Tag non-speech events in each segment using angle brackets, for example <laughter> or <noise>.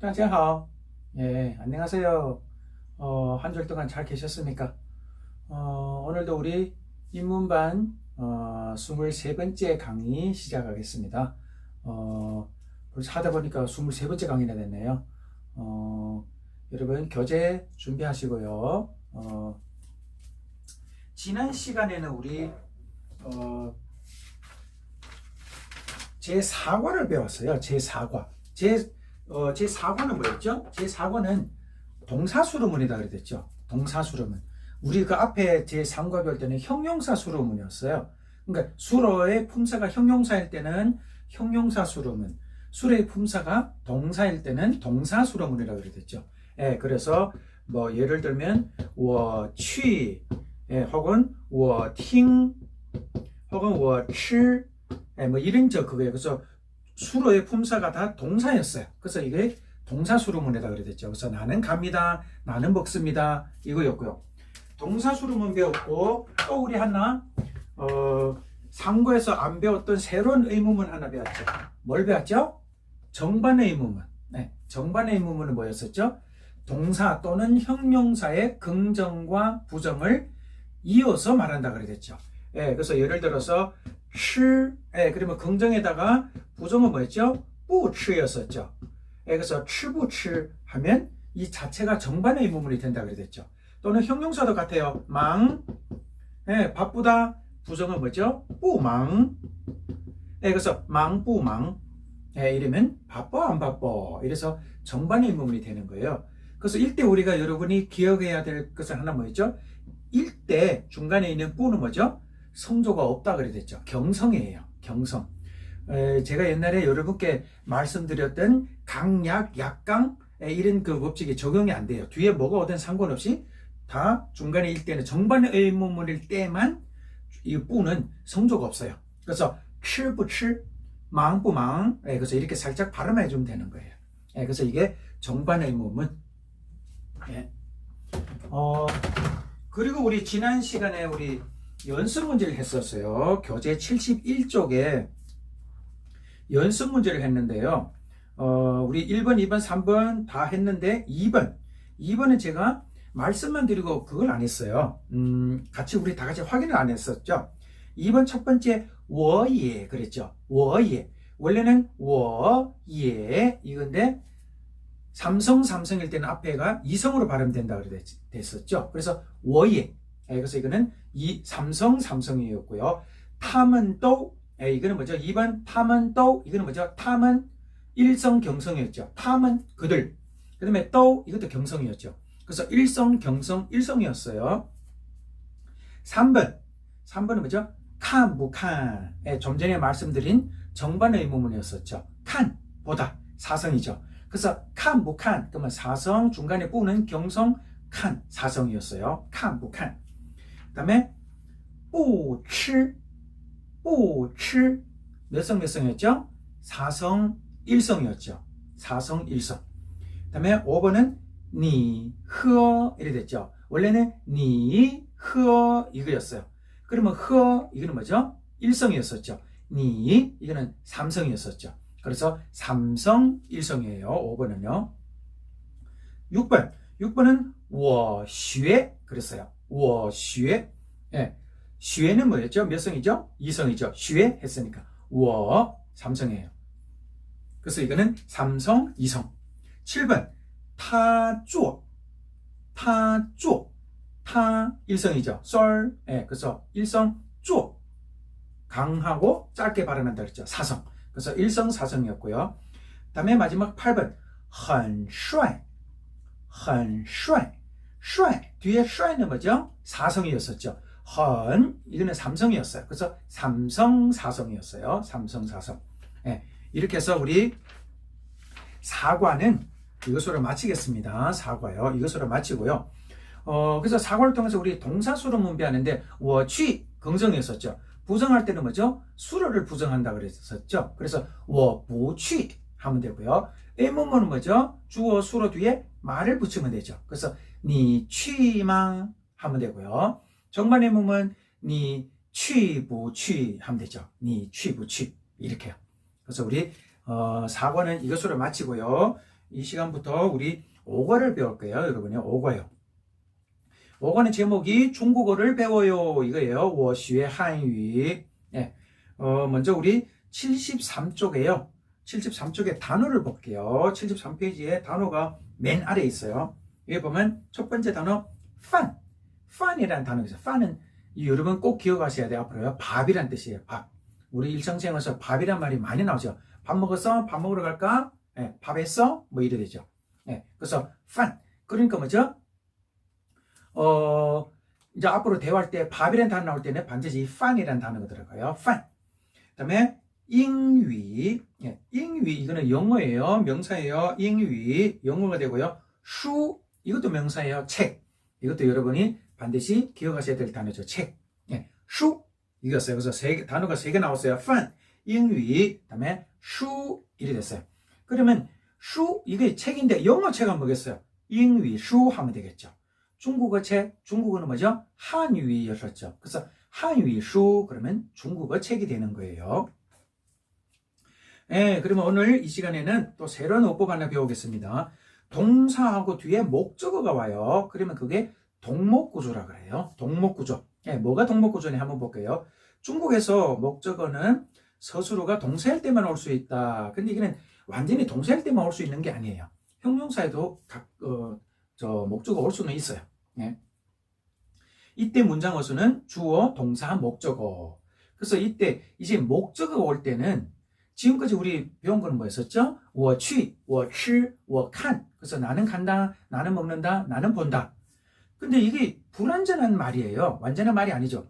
大家好. 예, 안녕하세요. 어, 한 주일 동안 잘 계셨습니까? 어, 오늘도 우리 인문반 어, 23번째 강의 시작하겠습니다. 어, 벌써 하다 보니까 23번째 강의나 됐네요. 어, 여러분 교재 준비하시고요. 어, 지난 시간에는 우리 어, 제 4과를 배웠어요. 제 4과. 제, 어, 제 4권은 뭐였죠? 제 4권은 동사수로문이다 그랬죠. 동사수로문. 우리 그 앞에 제 3과 별 때는 형용사 수로문이었어요. 그러니까 수로의 품사가 형용사일 때는 형용사 수로문, 수로의 품사가 동사일 때는 동사 수로문이라고 그랬죠. 예, 그래서 뭐 예를 들면 워취 예, 혹은 워팅 혹은 워치 예, 뭐 이런 저 그거예요. 그래서 수로의 품사가 다 동사였어요. 그래서 이게 동사 수로문이다 그랬죠. 그래서 나는 갑니다. 나는 먹습니다. 이거였고요. 동사 수로문 배웠고 또 우리 하나 어 상고에서 안 배웠던 새로운 의문문 하나 배웠죠. 뭘 배웠죠? 정반 의문문. 네, 정반 의문문은 뭐였었죠? 동사 또는 형용사의 긍정과 부정을 이어서 말한다 그랬죠. 예, 그래서 예를 들어서 시, 예, 그러면 긍정에다가 부정은 뭐였죠? 뿌치였었죠. 예, 그래서 치부치 하면 이 자체가 정반의 의문문이 된다 그랬죠. 또는 형용사도 같아요. 망, 예, 바쁘다. 부정은 뭐죠? 뿌망. 예, 그래서 망, 뿌망. 예, 이러면 바빠, 안 바빠. 이래서 정반의 의문문이 되는 거예요. 그래서 일대 우리가 여러분이 기억해야 될 것은 하나 뭐였죠? 일대 중간에 있는 뿌는 뭐죠? 성조가 없다 그랬죠. 경성이에요. 경성. 에, 제가 옛날에 여러분께 말씀드렸던 강약, 약강 이런 그 법칙이 적용이 안 돼요. 뒤에 뭐가 오든 상관없이 다 중간에 일때는 정반의 의문문일 때만 이 뿌는 성조가 없어요. 그래서 칠부칠 망부망 예, 그래서 이렇게 살짝 발음해 주면 되는 거예요. 예, 그래서 이게 정반의 의문문. 예. 어, 그리고 우리 지난 시간에 우리 연습 문제를 했었어요. 교재 71쪽에 연습 문제를 했는데요. 어, 우리 1번, 2번, 3번 다 했는데 2번. 2번은 제가 말씀만 드리고 그걸 안 했어요. 음, 같이 우리 다 같이 확인을 안 했었죠. 2번 첫 번째 워예 그랬죠. 워예. 원래는 워예 이건데 삼성 삼성일 때는 앞에가 이성으로 발음된다 그랬었죠. 그래서 워예. 그래서 이거는 이 삼성 삼성이었고요. 탐은 또 예, 이거는 뭐죠? 2번 탐은 또 이거는 뭐죠? 탐은 일성 경성이었죠. 탐은 그들. 그다음에 또 이것도 경성이었죠. 그래서 일성 경성 일성이었어요. 3번 3번은 뭐죠? 칸 무칸. 예, 좀 전에 말씀드린 정반의 의문문이었었죠. 칸 보다 사성이죠. 그래서 칸 무칸 그러면 사성 중간에 뿌는 경성 칸 사성이었어요. 칸 무칸. 다음에 뿌치 뿌치 몇성 몇성이었죠? 4성 1성이었죠. 4성 1성. 다음에 5번은 니, 흐어 이래 됐죠. 원래는 니, 흐어 이거였어요. 그러면 흐어 이거는 뭐죠? 1성이었었죠. 니 이거는 3성이었었죠. 그래서 3성 1성이에요. 5번은요. 6번. 6번은 워슈에 그랬어요. 我学 예. 学는 뭐였죠? 몇 성이죠? 2성이죠. 学 했으니까 我 3성이에요. 그래서 이거는 3성 2성. 7번 他做 他做 타 1성이죠. 썰 예. 그래서 1성 做 강하고 짧게 발음한다 그랬죠. 4성. 그래서 1성 4성이었고요. 다음에 마지막 8번 很帅很帅 슈에 뒤에 슈에는 뭐죠? 사성이었었죠. 헌 이거는 삼성이었어요. 그래서 삼성 사성이었어요. 삼성 사성. 예, 이렇게 해서 우리 사과는 이것으로 마치겠습니다. 사과요. 이것으로 마치고요. 어, 그래서 사과를 통해서 우리 동사수로 문배하는데 워취 긍정이었었죠. 부정할 때는 뭐죠? 수로를 부정한다 그랬었죠. 그래서 워부취 하면 되고요. 빼먹는 뭐죠? 주어 수로 뒤에 말을 붙이면 되죠. 그래서 니 취망 하면 되고요. 정반의 몸은 니 취부취 하면 되죠. 니 취부취 이렇게요. 그래서 우리 어, 4과는 이것으로 마치고요. 이 시간부터 우리 5과를 배울 거예요. 여러분이 5과요. 5과는 제목이 중국어를 배워요. 이거예요. 워시의 한위. 네. 예. 어, 먼저 우리 73쪽에요. 73쪽에 단어를 볼게요. 73페이지에 단어가 맨 아래에 있어요. 여기 보면 첫 번째 단어 판. 판이라는 단어가 있어요. 이 여러분 꼭 기억하셔야 돼요. 앞으로요. 밥이란 뜻이에요. 밥. 우리 일상생활에서 밥이란 말이 많이 나오죠. 밥 먹었어? 밥 먹으러 갈까? 예, 밥 했어? 뭐 이래 되죠. 예, 그래서 판. 그러니까 뭐죠? 어, 이제 앞으로 대화할 때 밥이라는 단어 나올 때는 반드시 판이라는 단어가 들어가요. 판. 그다음에 잉위. 예, 잉위 이거는 영어예요. 명사예요. 잉위 영어가 되고요. 슈 이것도 명사예요. 책. 이것도 여러분이 반드시 기억하셔야 될 단어죠. 책. 예, 슈 이겼어요. 그래서 세 개, 단어가 세 개 나왔어요. 판, 잉위, 그다음에 슈 이리 됐어요. 그러면 슈 이게 책인데 영어 책 한번 보겠어요. 잉위 슈 하면 되겠죠. 중국어 책, 중국어는 뭐죠? 한유이였었죠. 그래서 한유이 슈 그러면 중국어 책이 되는 거예요. 예, 그러면 오늘 이 시간에는 또 새로운 어법 하나 배우겠습니다. 동사하고 뒤에 목적어가 와요. 그러면 그게 동목구조라 그래요. 동목구조. 예, 뭐가 동목구조냐 한번 볼게요. 중국에서 목적어는 서술어가 동사일 때만 올 수 있다. 근데 이게는 완전히 동사일 때만 올 수 있는 게 아니에요. 형용사에도 각, 어, 저 목적어 올 수는 있어요. 예. 이때 문장 어수는 주어, 동사, 목적어. 그래서 이때 이제 목적어가 올 때는 지금까지 우리 배운 거는 뭐였었죠? 我去,我吃,我看. 그래서 나는 간다, 나는 먹는다, 나는 본다. 근데 이게 불완전한 말이에요. 완전한 말이 아니죠.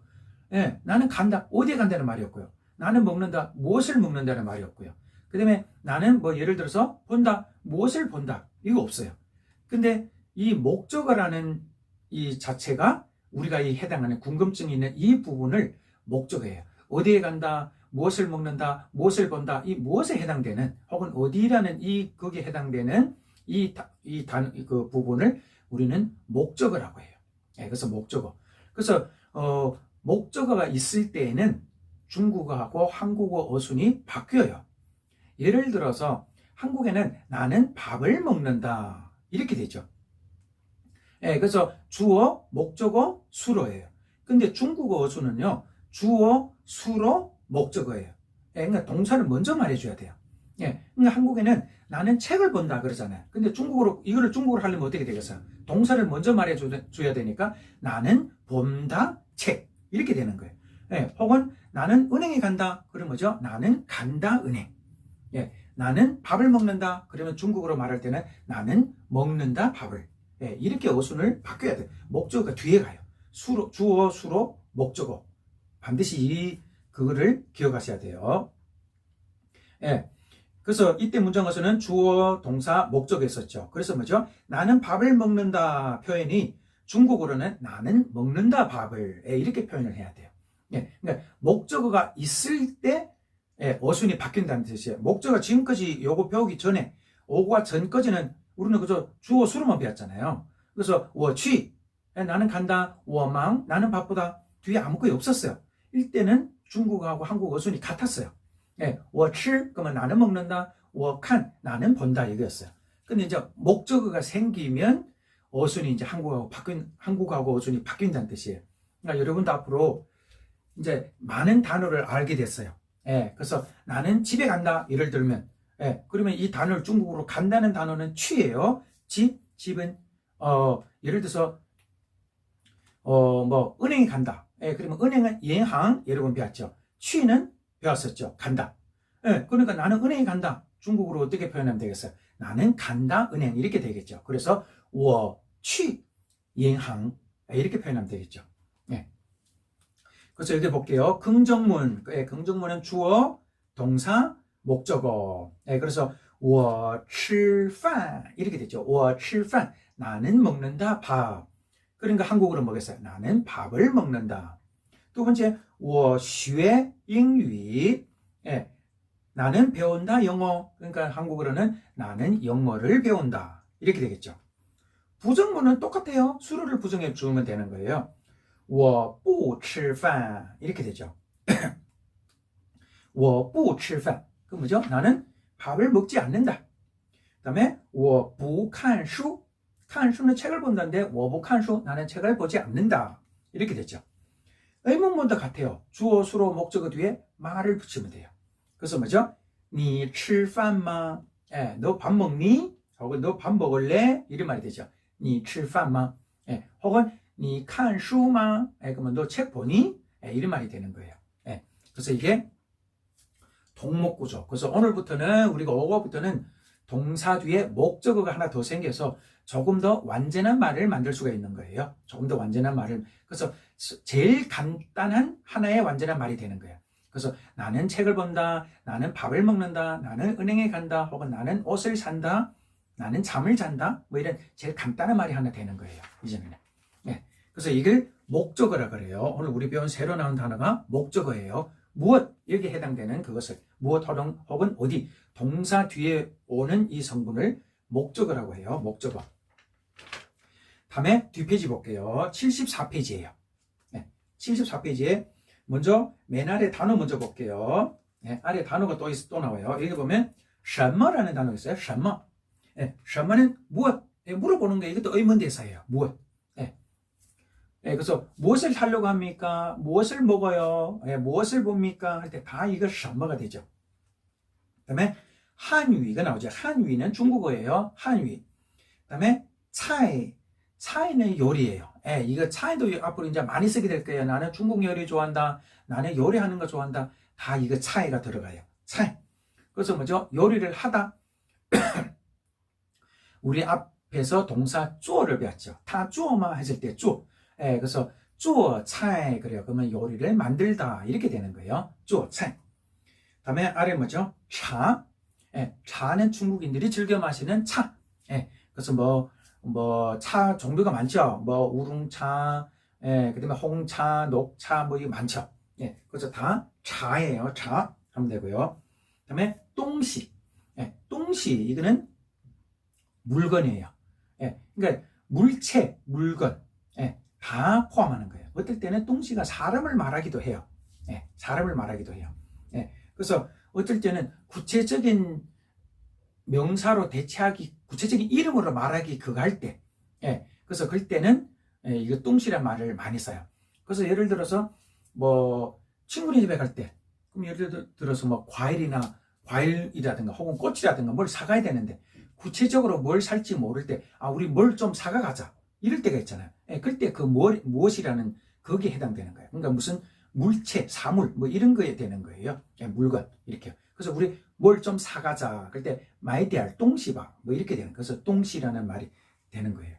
예, 나는 간다, 어디에 간다는 말이었고요. 나는 먹는다, 무엇을 먹는다는 말이었고요. 그 다음에 나는 뭐 예를 들어서 본다, 무엇을 본다. 이거 없어요. 근데 이 목적어라는 이 자체가 우리가 이 해당하는 궁금증이 있는 이 부분을 목적어예요. 어디에 간다, 무엇을 먹는다, 무엇을 본다, 이 무엇에 해당되는 혹은 어디라는 이 거기에 해당되는 이, 다- 이 단, 그 부분을 우리는 목적어라고 해요. 예, 그래서 목적어. 그래서, 어, 목적어가 있을 때에는 중국어하고 한국어 어순이 바뀌어요. 예를 들어서 한국에는 나는 밥을 먹는다. 이렇게 되죠. 예, 그래서 주어, 목적어, 수로예요. 근데 중국어 어순은요, 주어, 수로, 목적어예요. 예, 그러니까 동사를 먼저 말해줘야 돼요. 예, 그러니까 한국에는 나는 책을 본다 그러잖아요. 근데 중국어로, 이거를 중국어로 하려면 어떻게 되겠어요? 동사를 먼저 말해줘야 되니까 나는 본다, 책. 이렇게 되는 거예요. 예, 혹은 나는 은행에 간다. 그러면 뭐죠? 나는 간다, 은행. 예, 나는 밥을 먹는다. 그러면 중국어로 말할 때는 나는 먹는다, 밥을. 예, 이렇게 어순을 바뀌어야 돼요. 목적어가 뒤에 가요. 수로, 주어, 수로, 목적어. 반드시 이, 그거를 기억하셔야 돼요. 예. 그래서 이때 문장에서는 주어, 동사, 목적이 있었죠. 그래서 뭐죠? 나는 밥을 먹는다 표현이 중국어로는 나는 먹는다 밥을 예, 이렇게 표현을 해야 돼요. 예, 그러니까 목적어가 있을 때 예, 어순이 바뀐다는 뜻이에요. 목적어 지금까지 요거 배우기 전에 오과 전까지는 우리는 그저 주어 수로만 배웠잖아요. 그래서 워취 예, 나는 간다 워망 나는 바쁘다 뒤에 아무것도 없었어요. 이때는 중국하고 한국 어순이 같았어요. 예, 我吃 그러면 나는 먹는다. 我看 나는 본다 이거였어요. 근데 이제 목적어가 생기면 어순이 이제 한국하고 바뀐 한국하고 어순이 바뀐다는 뜻이에요. 그러니까 여러분도 앞으로 이제 많은 단어를 알게 됐어요. 예, 그래서 나는 집에 간다. 예를 들면 예, 그러면 이 단어를 중국어로 간다는 단어는 취예요. 집, 집은 어 예를 들어서 어 뭐 은행에 간다. 예, 그러면 은행은银行 여러분 배웠죠. 취는 배웠었죠. 간다. 예, 그러니까 나는 은행에 간다. 중국어로 어떻게 표현하면 되겠어요? 나는 간다 은행 이렇게 되겠죠. 그래서 我去银行 이렇게 표현하면 되겠죠. 예. 그래서 여기 볼게요. 긍정문, 예, 긍정문은 주어, 동사, 목적어. 예, 그래서 我吃饭 이렇게 되죠. 我吃饭 나는 먹는다 밥. 그러니까 한국어로 뭐겠어요? 나는 밥을 먹는다. 두 번째, 我学英语 예, 나는 배운다 영어. 그러니까 한국어로는 나는 영어를 배운다. 이렇게 되겠죠. 부정문은 똑같아요. 수로를 부정해 주면 되는 거예요. 我不吃饭 이렇게 되죠. <clears throat> 我不吃饭 그 뭐죠? 나는 밥을 먹지 않는다. 그다음에 我不看书. 看书는 책을 본다는데 我不看书 나는 책을 보지 않는다. 이렇게 됐죠. 의문문도 같아요. 주어, 수로, 목적어 뒤에 말을 붙이면 돼요. 그래서 뭐죠? 你吃饭吗? 예, 너 밥 먹니? 혹은 너 밥 먹을래? 이런 말이 되죠. 你吃饭吗? 예, 혹은 你看书吗? 예, 그러면 너 책 보니? 예, 이런 말이 되는 거예요. 예, 그래서 이게 동목구조. 그래서 오늘부터는 우리가 5과부터는 동사 뒤에 목적어가 하나 더 생겨서 조금 더 완전한 말을 만들 수가 있는 거예요. 조금 더 완전한 말을. 그래서 제일 간단한 하나의 완전한 말이 되는 거예요. 그래서 나는 책을 본다, 나는 밥을 먹는다, 나는 은행에 간다, 혹은 나는 옷을 산다, 나는 잠을 잔다, 뭐 이런 제일 간단한 말이 하나 되는 거예요. 이제는. 네. 그래서 이걸 목적어라 그래요. 오늘 우리 배운 새로 나온 단어가 목적어예요. 무엇 여기에 해당되는 그것을 무엇 혹은, 혹은 어디 동사 뒤에 오는 이 성분을 목적어라고 해요. 목적어. 다음에 뒷페이지 볼게요. 74페이지예요. 네, 74페이지에 먼저 맨 아래 단어 먼저 볼게요. 네, 아래 단어가 또, 있, 또 나와요. 여기 보면 什么라는 단어가 있어요. 什么. 네, 什么는 무엇? 네, 물어보는 거 이것도 의문대사예요. 무엇? 네. 네, 그래서 무엇을 하려고 합니까? 무엇을 먹어요? 네, 무엇을 봅니까? 할 때 다 이거 什么가 되죠. 그 다음에 한위가 나오죠. 한위는 중국어예요. 한위. 그 다음에 차이. 차이는 요리예요. 예, 이거 차이도 앞으로 이제 많이 쓰게 될 거예요. 나는 중국 요리 좋아한다. 나는 요리하는 거 좋아한다. 다 이거 차이가 들어가요. 차이. 그래서 뭐죠? 요리를 하다. <coughs> 우리 앞에서 동사 쪼를 배웠죠. 다 쪼마 했을 때 쪼. 예, 그래서 쪼 차이 그래요. 그러면 요리를 만들다 이렇게 되는 거예요. 쪼 차이. 다음에 아래 뭐죠? 차. 예, 차는 중국인들이 즐겨 마시는 차. 예, 그래서 뭐, 뭐, 차 종류가 많죠. 뭐, 우롱차, 예, 그 다음에 홍차, 녹차, 뭐, 이게 많죠. 예, 그래서 다 차예요. 차. 하면 되고요. 그 다음에 똥시. 예, 똥시. 이거는 물건이에요. 예, 그러니까 물체, 물건. 예, 다 포함하는 거예요. 어떨 때는 똥시가 사람을 말하기도 해요. 예, 사람을 말하기도 해요. 예, 그래서 어떨 때는 구체적인 명사로 대체하기, 구체적인 이름으로 말하기 그거 할 때, 예, 그래서 그럴 때는 예, 이거 똥시란 말을 많이 써요. 그래서 예를 들어서 뭐 친구네 집에 갈 때, 그럼 예를 들어서 뭐 과일이나 과일이라든가 혹은 꽃이라든가 뭘 사가야 되는데 구체적으로 뭘 살지 모를 때, 아 우리 뭘 좀 사가 가자 이럴 때가 있잖아요. 예, 그때 그 무엇이라는 거기에 해당되는 거예요. 그러니까 무슨 물체, 사물 뭐 이런 거에 되는 거예요. 예, 물건 이렇게. 그래서 우리 뭘 좀 사가자. 그때 마이디알 똥시바 뭐 이렇게 되는. 거예요. 그래서 똥시라는 말이 되는 거예요.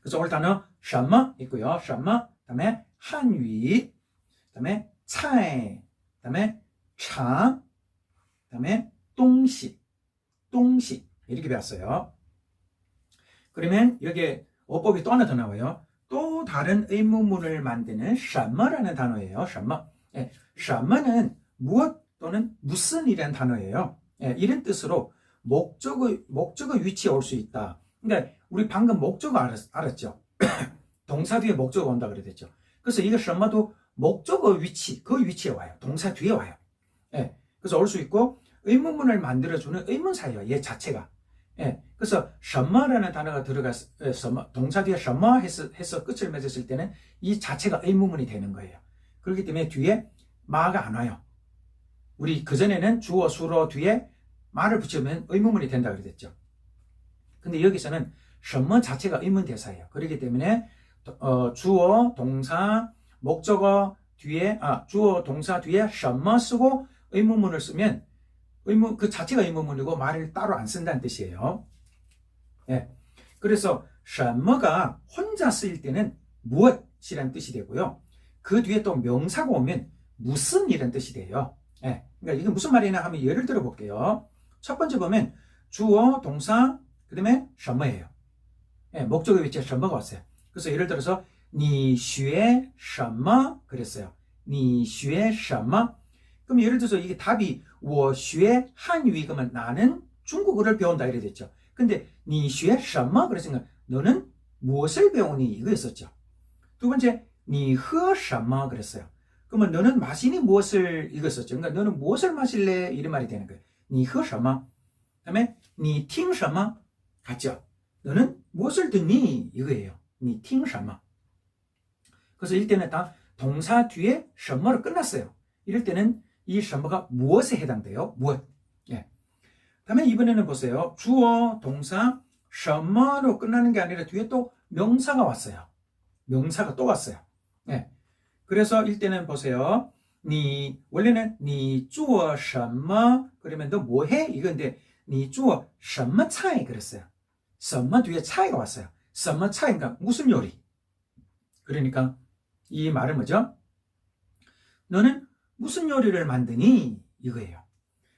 그래서 오늘 단어 샤마 있고요. 샤마 그다음에 한위 그다음에 차에 그다음에 차 그다음에 똥시 똥시 이렇게 배웠어요. 그러면 여기에 어법이 또 하나 더 나와요. 또 다른 의문문을 만드는 샤머라는 단어예요. 샤머. 예, 샤머는 무엇 또는 무슨이라는 단어예요. 예, 이런 뜻으로 목적의 목적의 위치에 올 수 있다. 그러니까 우리 방금 목적을 알았, 죠 <coughs> 동사 뒤에 목적이 온다 그랬죠. 그래서 이거 샤머도 목적의 위치, 그 위치에 와요. 동사 뒤에 와요. 예, 그래서 올 수 있고 의문문을 만들어주는 의문사예요. 얘 자체가. 예, 그래서 셔마라는 단어가 들어가서 예, 동사 뒤에 셔마 해서, 해서 끝을 맺었을 때는 이 자체가 의문문이 되는 거예요. 그렇기 때문에 뒤에 마가 안 와요. 우리 그전에는 주어, 수로 뒤에 말을 붙이면 의문문이 된다 그랬죠. 근데 여기서는 셔먼 자체가 의문 대사예요. 그렇기 때문에 어, 주어, 동사, 목적어 뒤에 아 주어, 동사 뒤에 셔먼 쓰고 의문문을 쓰면 의문 그 자체가 의문문이고 말을 따로 안 쓴다는 뜻이에요. 예. 그래서 什么가 혼자 쓰일 때는 무엇이란 뜻이 되고요. 그 뒤에 또 명사가 오면 무슨 이란 뜻이 돼요. 예. 그러니까 이게 무슨 말이냐 하면 예를 들어 볼게요. 첫 번째 보면 주어, 동사, 그다음에 什么예요. 예, 목적의 위치에 什么가 왔어요. 그래서 예를 들어서 你学什么 그랬어요. 你学什么 그럼 예를 들어서 이게 답이 워슈의 한유이그만 나는 중국어를 배운다 이래 됐죠. 근데 니슈의 셔마 그랬으니까 너는 무엇을 배우니 이거였었죠. 두 번째 니허 셔마 그랬어요. 그러면 너는 마시니 무엇을 이거였었죠. 그러니까 너는 무엇을 마실래 이런 말이 되는 거예요. 니허 셔마. 다음에 니팅 셔마 같죠. 너는 무엇을 듣니 이거예요. 니팅 셔마. 그래서 이때는 다 동사 뒤에 셔마로 끝났어요. 이럴 때는 이 샴바가 무엇에 해당돼요? 무엇? 예. 다음에 이번에는 보세요. 주어, 동사, 샴마로 끝나는 게 아니라 뒤에 또 명사가 왔어요. 명사가 또 왔어요. 예. 그래서 일때는 보세요. 니 원래는 니 주어 샴마 그러면 너 뭐해? 이건데 니 주어 샴마 차이 그랬어요. 썸마 뒤에 차이가 왔어요. 썸마 차이인가? 그러니까 무슨 요리? 그러니까 이 말은 뭐죠? 너는 무슨 요리를 만드니? 이거예요.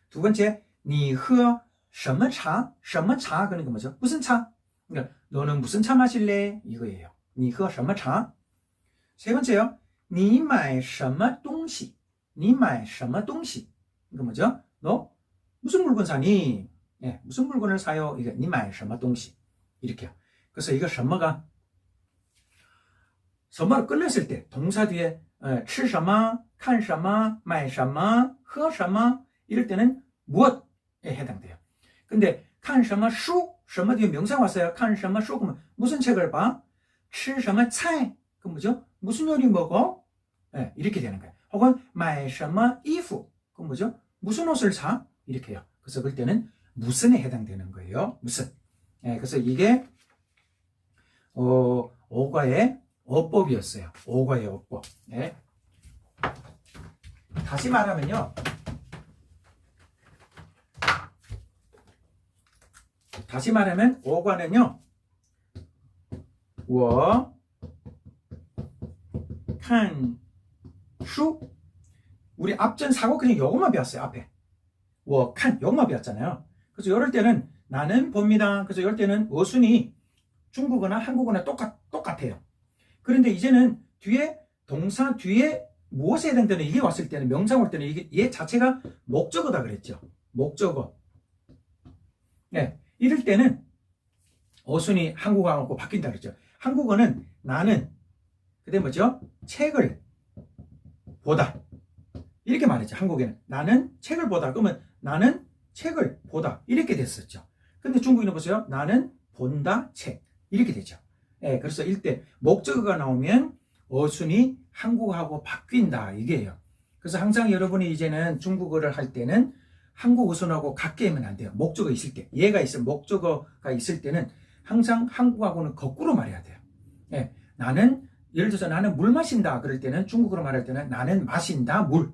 두 번째, 你喝什么茶?什么茶 그러니까 뭐죠? 무슨 차? 그러니까 너는 무슨 차 마실래? 이거예요. 你喝什么茶? 세 번째요. 你买什么东西?你买什么东西? 이거 뭐죠? 너 무슨 물건 사니? 예, 무슨 물건을 사요? 이게 你买什么东西? 이렇게요. 그래서 이거 什么가 什么로 끝냈을 때 동사 뒤에 어, 吃什么, 看什么, 买什么, 喝什么 이럴 때는 무엇에 해당돼요. 근데 看什么书, 什么뒤에 명사 왔어요. 看什么书 그러면 무슨 책을 봐? 吃什么菜? 그 뭐죠? 무슨 요리 먹어? 예, 이렇게 되는 거예요. 혹은 买什么衣服? 그 뭐죠? 무슨 옷을 사? 이렇게요. 그래서 그럴 때는 무슨에 해당되는 거예요. 무슨. 예, 그래서 이게 어, 오과의 어법이었어요. 오과의 어법. 네. 다시 말하면요. 다시 말하면 오과는요. 워, 칸, 슈 우리 앞전 사고 그냥 요것만 배웠어요. 앞에. 워, 칸 요것만 배웠잖아요. 그래서 이럴 때는 나는 봅니다. 그래서 이럴 때는 어순이 중국어나 한국어나 똑같, 똑같아요. 그런데 이제는 뒤에 동사 뒤에 무엇에 해당되는 이게 왔을 때는 명상 올 때는 이게 얘 자체가 목적어다 그랬죠. 목적어. 네. 이럴 때는 어순이 한국어하고 바뀐다 그랬죠. 한국어는 나는 그때 뭐죠? 책을 보다. 이렇게 말했죠. 한국에는 나는 책을 보다. 그러면 나는 책을 보다. 이렇게 됐었죠. 근데 중국인은 보세요. 나는 본다 책. 이렇게 되죠. 예, 그래서 일대 목적어가 나오면 어순이 한국어하고 바뀐다 이게요. 그래서 항상 여러분이 이제는 중국어를 할 때는 한국 어순하고 같게 하면 안 돼요. 목적어 있을 때, 얘가 있을 목적어가 있을 때는 항상 한국하고는 거꾸로 말해야 돼요. 예, 나는 예를 들어서 나는 물 마신다 그럴 때는 중국어로 말할 때는 나는 마신다 물.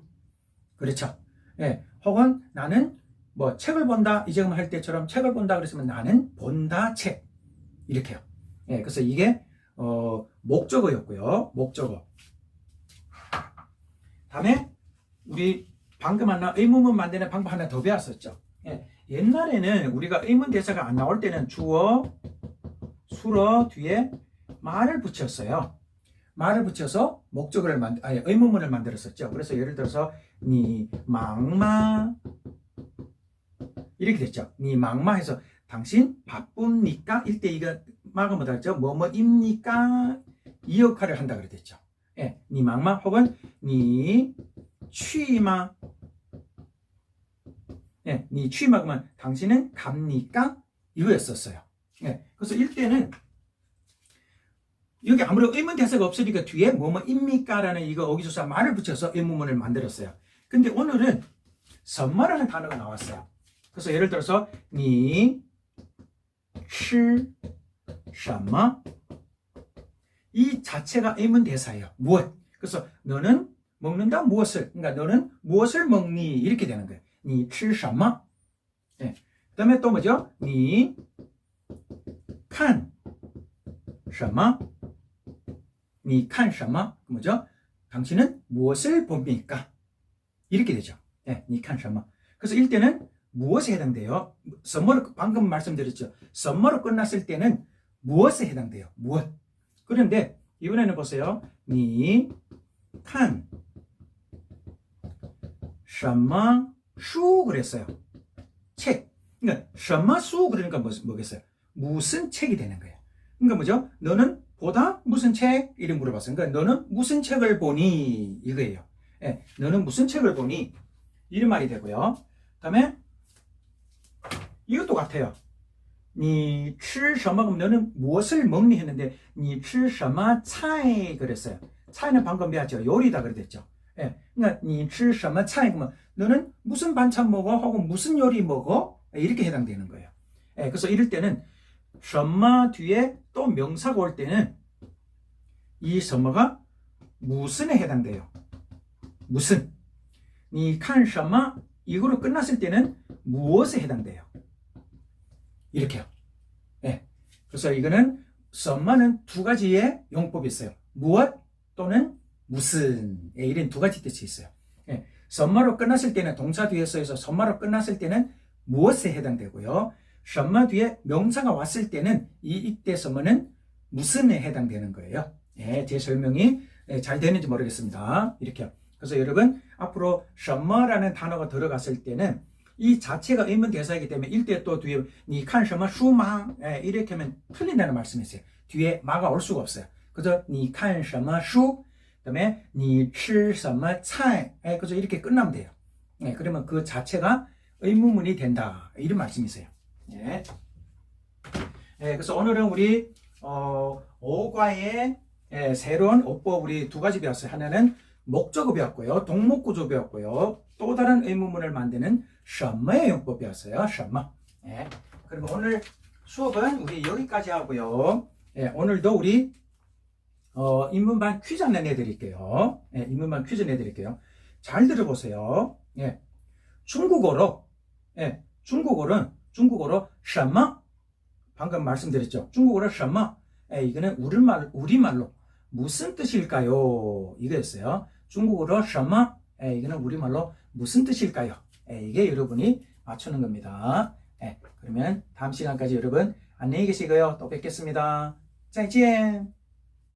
그렇죠. 예, 혹은 나는 뭐 책을 본다 이제 할 때처럼 책을 본다 그랬으면 나는 본다 책 이렇게요. 예, 그래서 이게 어, 목적어였고요. 목적어. 다음에 우리 방금 하나 의문문 만드는 방법 하나 더 배웠었죠. 예, 옛날에는 우리가 의문 대사가 안 나올 때는 주어, 수어 뒤에 말을 붙였어요. 말을 붙여서 목적어를 만 아니 의문문을 만들었었죠. 그래서 예를 들어서 니 망마 이렇게 됐죠. 니 망마 해서 당신 바쁩니까? 일때 이거 뭐다 했죠? 뭐뭐입니까? 이 역할을 한다 그랬죠. 예, 니 망마 혹은 니 취마 예, 니 취마 그러면 당신은 갑니까? 이거였었어요. 예, 그래서 일때는 여기 아무래도 의문 대사가 없으니까 뒤에 뭐뭐입니까? 라는 이거 어기조사 말을 붙여서 의문문을 만들었어요. 근데 오늘은 선마라는 단어가 나왔어요. 그래서 예를 들어서 니, 吃, 什么? 이 자체가 의문 대사예요. 무엇? 그래서 너는 먹는다 무엇을? 그러니까 너는 무엇을 먹니? 이렇게 되는 거예요. 니, 吃什么? 예. 그다음에 또 뭐죠? 니, 看什么? 니, 看什么? 뭐죠? 당신은 무엇을 봅니까? 이렇게 되죠. 예, 니, 看什么? 그래서 일때는 무엇에 해당돼요? 썸머로 방금 말씀드렸죠. 썸머로 끝났을 때는 무엇에 해당돼요. 무엇. 그런데 이번에는 보세요. 니, 칸, 샴마, 슈 그랬어요. 책. 그러니까 샴마 수 그러니까 뭐, 뭐겠어요? 무슨 책이 되는 거예요. 그러니까 뭐죠? 너는 보다 무슨 책? 이름 물어봤어요. 그러니까 너는 무슨 책을 보니? 이거예요. 예, 너는 무슨 책을 보니? 이런 말이 되고요. 그 다음에 이것도 같아요. 你吃什么 그럼 너는 무엇을 먹니 했는데 你吃什么菜 그랬어요. 차이는 방금 배웠죠. 요리다 그랬죠. 예. 그러니까 你吃什么菜 그러면 너는 무슨 반찬 먹어? 하고 무슨 요리 먹어? 예, 이렇게 해당되는 거예요. 예, 그래서 이럴 때는 什么 뒤에 또 명사가 올 때는 이 什么가 무슨에 해당돼요. 무슨. 你看什么 이거로 끝났을 때는 무엇에 해당돼요. 이렇게요. 네. 그래서 이거는 썸마는 두 가지의 용법이 있어요. 무엇 또는 무슨 예, 이런 두 가지 뜻이 있어요. 예, 썸마로 끝났을 때는 동사 뒤에 서에서 썸마로 끝났을 때는 무엇에 해당되고요. 썸마 뒤에 명사가 왔을 때는 이 입대 썸마는 무슨에 해당되는 거예요. 예, 제 설명이 예, 잘 되는지 모르겠습니다. 이렇게요. 그래서 여러분 앞으로 썸마라는 단어가 들어갔을 때는 이 자체가 의문 대사이기 때문에 일대 또 뒤에 你看什么书吗? 예, 이렇게 하면 틀린다는 말씀이세요. 뒤에 마가 올 수가 없어요. 그래서 你看什么书? 그다음에 你吃什么菜? 예, 그래서 이렇게 끝나면 돼요. 예, 그러면 그 자체가 의문문이 된다. 이런 말씀이세요. 예. 예, 그래서 오늘은 우리 어, 오과의 예, 새로운 어법 우리 두 가지 배웠어요. 하나는 목적어 배웠고요. 동목구조 배웠고요. 또 다른 의문문을 만드는 셔머의 용법이었어요. 셔머. 예. 그리고 오늘 수업은 우리 여기까지 하고요. 예, 오늘도 우리 어, 인문반 퀴즈 하나 내드릴게요. 예, 인문반 퀴즈 내드릴게요. 잘 들어보세요. 예. 중국어로, 예, 중국어는, 중국어로, 샤마. 방금 말씀드렸죠. 중국어로 샤마. 예, 이거는 우리말, 우리말로 무슨 뜻일까요? 이거였어요. 중국어로 什么 예, 이거는 우리말로 무슨 뜻일까요? 예, 이게 여러분이 맞추는 겁니다. 예, 그러면 다음 시간까지 여러분 안녕히 계시고요. 또 뵙겠습니다. 再见.